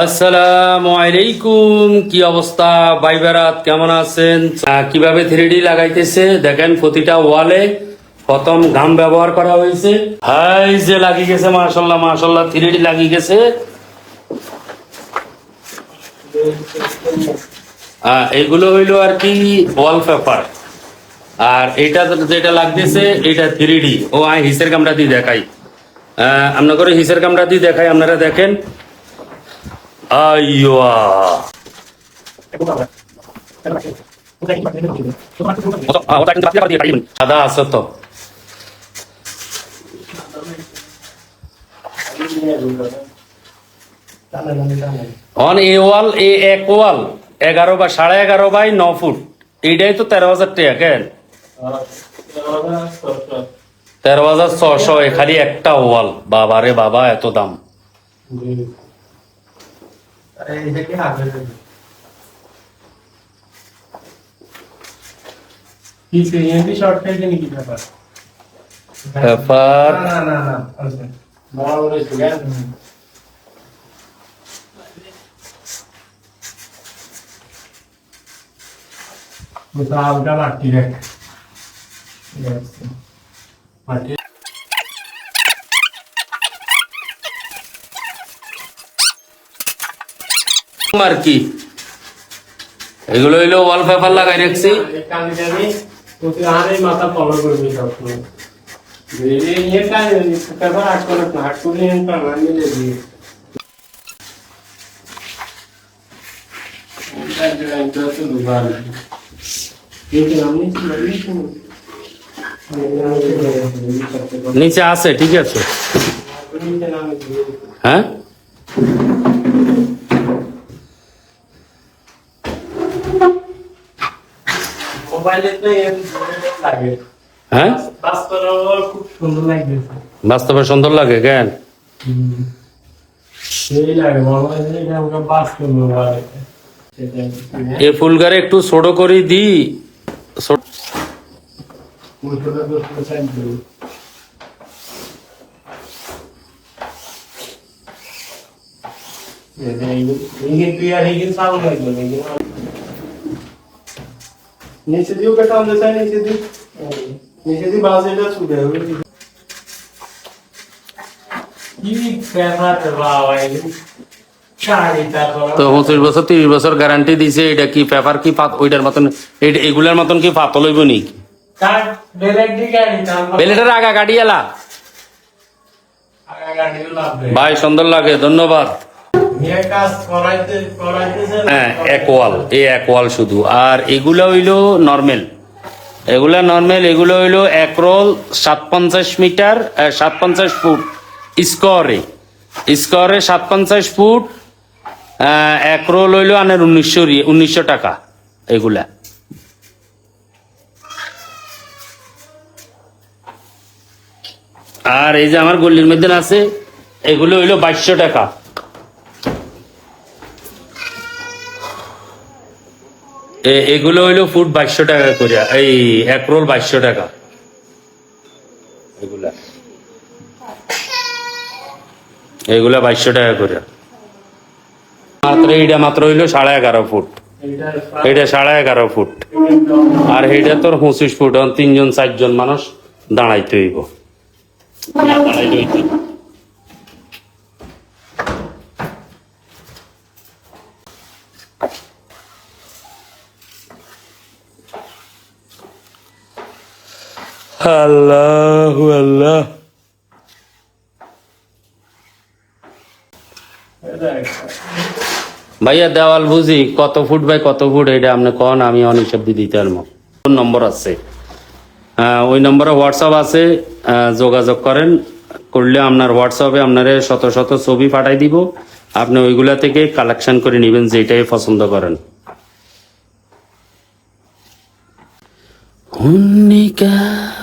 আসসালামু আলাইকুম কি অবস্থা? ভাই কেমন আছেন? কীভাবে থ্রি লাগাইতেছে? দেখেন প্রতিটা ওয়ালে প্রথম গাম ব্যবহার করা হয়েছে। হাই, যে লাগি গেছে মাশাল্লাহ মাশাল্লাহ থ্রি লাগি গেছে। এগুলো হইল আর কি ওয়ালপেপার। আর এটা যেটা লাগতেছে, এটা থ্রিডি। ও আই হিসের কামটা দিয়ে দেখাই। আপনার করে হিসের কামটা দিয়ে দেখাই, আপনারা দেখেন। আইয়া সাদা আছে তো। অন এ ওয়াল এ এক ওয়াল এগারো বা সাড়ে এগারো বাই ন ফুট। এইটাই তো তেরো হাজার টাকা কেন তেরো হাজার ছশো এ খালি একটা ওয়াল বাবা রে বাবা এত দাম। अरे ये क्या हाल है की चाहिए भी शॉर्टकट के नहीं किया पास ना ना ना बड़ा हो रहा है मुसाब का लाठी है यस लाठी আরে মাথা ফলো করবি সবসময়। এই ইয়ে কাজ পেপার হাট করে না হাট করলে এন পা মানি দেবি নিচে আছে। ঠিক আছে। হ্যাঁ মোবাইলে লাগে হ্যাঁ? বাস্তবে সুন্দর লাগে কেন? হয় যে এটা আমরা বাস্তব মোবাইল। সেটাই এ ফুলগারে একটু ছোট করে দি। ছোট- মুঠোটা করতে চাই নিচে দিয়েও কাটা আমাদের চাই নিচে দিয়ে নিচে দিয়ে বাজেটা ছুটে হবে। তো পঁচিশ বছর তিরিশ বছর গ্যারান্টি দিছে এটা কি পেপার কি পাত ওইটার মতন এটা এগুলার মতন কি পাতল হইব নি? বেলেটার আগা গাড়ি লাভ ভাই সুন্দর লাগে ধন্যবাদ। হ্যাঁ এক ওয়াল এই শুধু। আর এগুলো হইল নর্মেল। এগুলা নর্মেল, এগুলো হইল এক রোল সাত পঞ্চাশ মিটার সাত পঞ্চাশ ফুট স্কোয়ারে। স্কোয়ারে সাত পঞ্চাশ ফুট এক রোল হইল আনের উনিশশো উনিশশো টাকা, এগুলা। আর এই যে আমার গল্লির মধ্যে আছে, এগুলো হইল বাইশশো টাকা। এগুলো হইল ফুট বাইশশো টাকা করে এই এক রোল বাইশশো টাকা। এগুলা। এগুলা বাইশশো টাকা করে মাত্র এইটা মাত্র হইল সাড়ে এগারো ফুট। এটা সাড়ে এগারো ফুট। আর এইটা তোর পঁচিশ ফুট। তিনজন, চারজন মানুষ দাঁড়াইতে হইব। দাঁড়াইতে হইতে। আল্লাহ আল্লাহ ভাইয়া দেওয়াল বুঝি কত ফুট বাই কত ফুট এটা আপনি কন আমি অনেক সব দিতে পারব। ফোন নম্বর আছে। ওই নম্বরে হোয়াটসঅ্যাপ আছে যোগাযোগ করেন। করলে আপনার হোয়াটসঅ্যাপে আপনারে শত শত ছবি পাঠাই দিব। আপনি ওইগুলা থেকে কালেকশন করে নেবেন যেটাই পছন্দ করেন। হুন্নিকা হুন-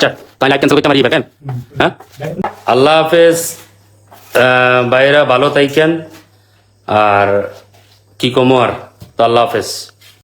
আচ্ছা লাইট ক্যান্সেল করতে পারি কেন হ্যাঁ আল্লাহ হাফেজ ভাইরা ভালো থাকেন আর কি কমো আর তো আল্লাহ হাফেজ